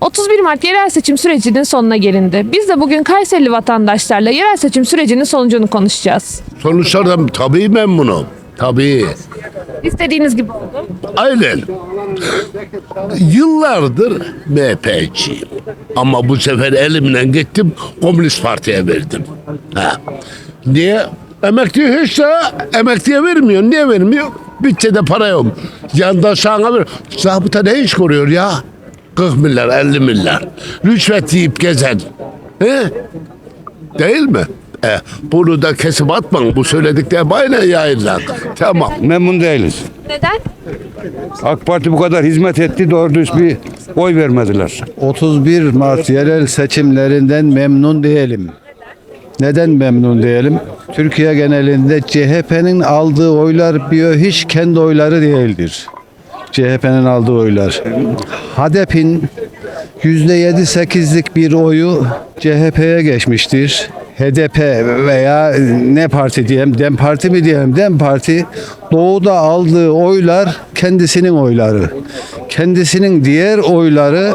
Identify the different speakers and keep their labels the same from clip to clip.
Speaker 1: 31 Mart yerel seçim sürecinin sonuna gelindi. Biz de bugün Kayserili vatandaşlarla yerel seçim sürecinin sonucunu konuşacağız.
Speaker 2: Sonuçlardan tabii memnunum. Tabii.
Speaker 1: İstediğiniz gibi oldu.
Speaker 2: Aynen. Yıllardır MHP'ciyim. Ama bu sefer elimden gittim Komünist Parti'ye verdim. Ha. Niye? Emekli hiç de emekliye vermiyor. Niye vermiyor? Bütçede para yok. Yandaşlarına ver. Zabıta ne iş koruyor ya? 40 milyar, 50 milyar. Rüşvet yiyip gezen. He? Değil mi? E, bunu da kesip atmayın. Bu söylediklerim aynen yayınlan. Tamam.
Speaker 3: Memnun değiliz.
Speaker 1: Neden?
Speaker 3: AK Parti bu kadar hizmet etti doğru düz bir oy vermediler.
Speaker 4: 31 Mart yerel seçimlerinden memnun değilim. Neden memnun değilim? Türkiye genelinde CHP'nin aldığı oylar bir hiç kendi oyları değildir. CHP'nin aldığı oylar. HDP'in %7-8'lik bir oyu CHP'ye geçmiştir. HDP veya ne parti diyelim, Dem Parti mi diyelim, Dem Parti doğuda aldığı oylar kendisinin oyları. Kendisinin diğer oyları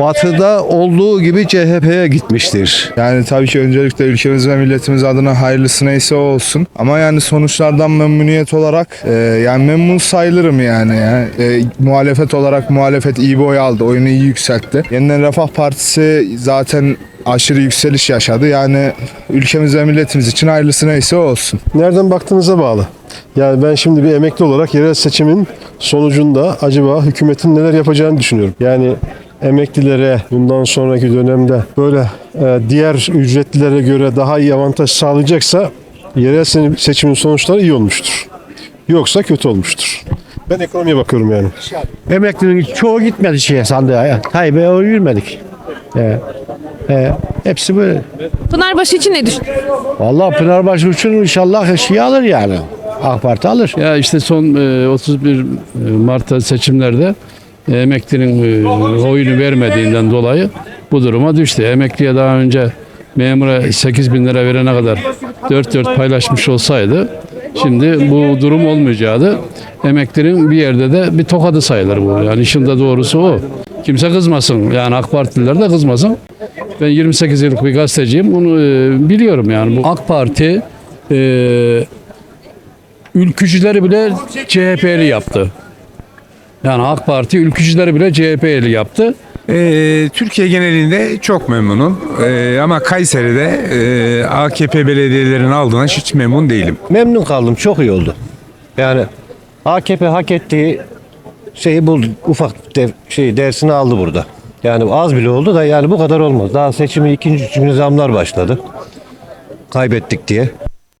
Speaker 4: batıda olduğu gibi CHP'ye gitmiştir.
Speaker 5: Yani tabii ki öncelikle ülkemiz ve milletimiz adına hayırlısı neyse o olsun. Ama yani sonuçlardan memnuniyet olarak e, yani memnun sayılırım yani. yani. E, muhalefet olarak muhalefet iyi bir oy aldı. Oyunu iyi yükseltti. Yeniden Refah Partisi zaten aşırı yükseliş yaşadı. Yani ülkemiz ve milletimiz için hayırlısı neyse olsun.
Speaker 6: Nereden baktığınıza bağlı. Yani ben şimdi bir emekli olarak yerel seçimin sonucunda acaba hükümetin neler yapacağını düşünüyorum. Yani emeklilere bundan sonraki dönemde böyle e, diğer ücretlilere göre daha iyi avantaj sağlayacaksa yerel se- seçimin sonuçları iyi olmuştur. Yoksa kötü olmuştur. Ben ekonomiye bakıyorum yani.
Speaker 7: Emeklinin çoğu gitmedi şeye sandığa. ya. Tayyip'e oy vermedik. Ee, e, hepsi böyle.
Speaker 1: Pınarbaşı için ne düşünüyorsunuz?
Speaker 7: Vallahi Pınarbaşı için inşallah şey alır yani. AK Parti alır.
Speaker 8: Ya işte son e, 31 Mart'ta seçimlerde e, emeklinin e, oyunu vermediğinden dolayı bu duruma düştü. Emekliye daha önce memura 8 bin lira verene kadar 4-4 paylaşmış olsaydı şimdi bu durum olmayacaktı. Emeklinin bir yerde de bir tokadı sayılır bu. Yani işin de doğrusu o. Kimse kızmasın. Yani AK Partililer de kızmasın. Ben 28 yıllık bir gazeteciyim. Bunu e, biliyorum yani. Bu AK Parti e, ülkücüleri bile CHP'li yaptı. Yani AK Parti ülkücüleri bile CHP'li yaptı.
Speaker 9: Ee, Türkiye genelinde çok memnunum. Ee, ama Kayseri'de e, AKP belediyelerinin aldığına hiç memnun değilim.
Speaker 7: Memnun kaldım. Çok iyi oldu. Yani AKP hak ettiği şeyi buldu. Ufak dev, şey dersini aldı burada. Yani az bile oldu da yani bu kadar olmaz. Daha seçimi ikinci, üçüncü zamlar başladı. Kaybettik diye.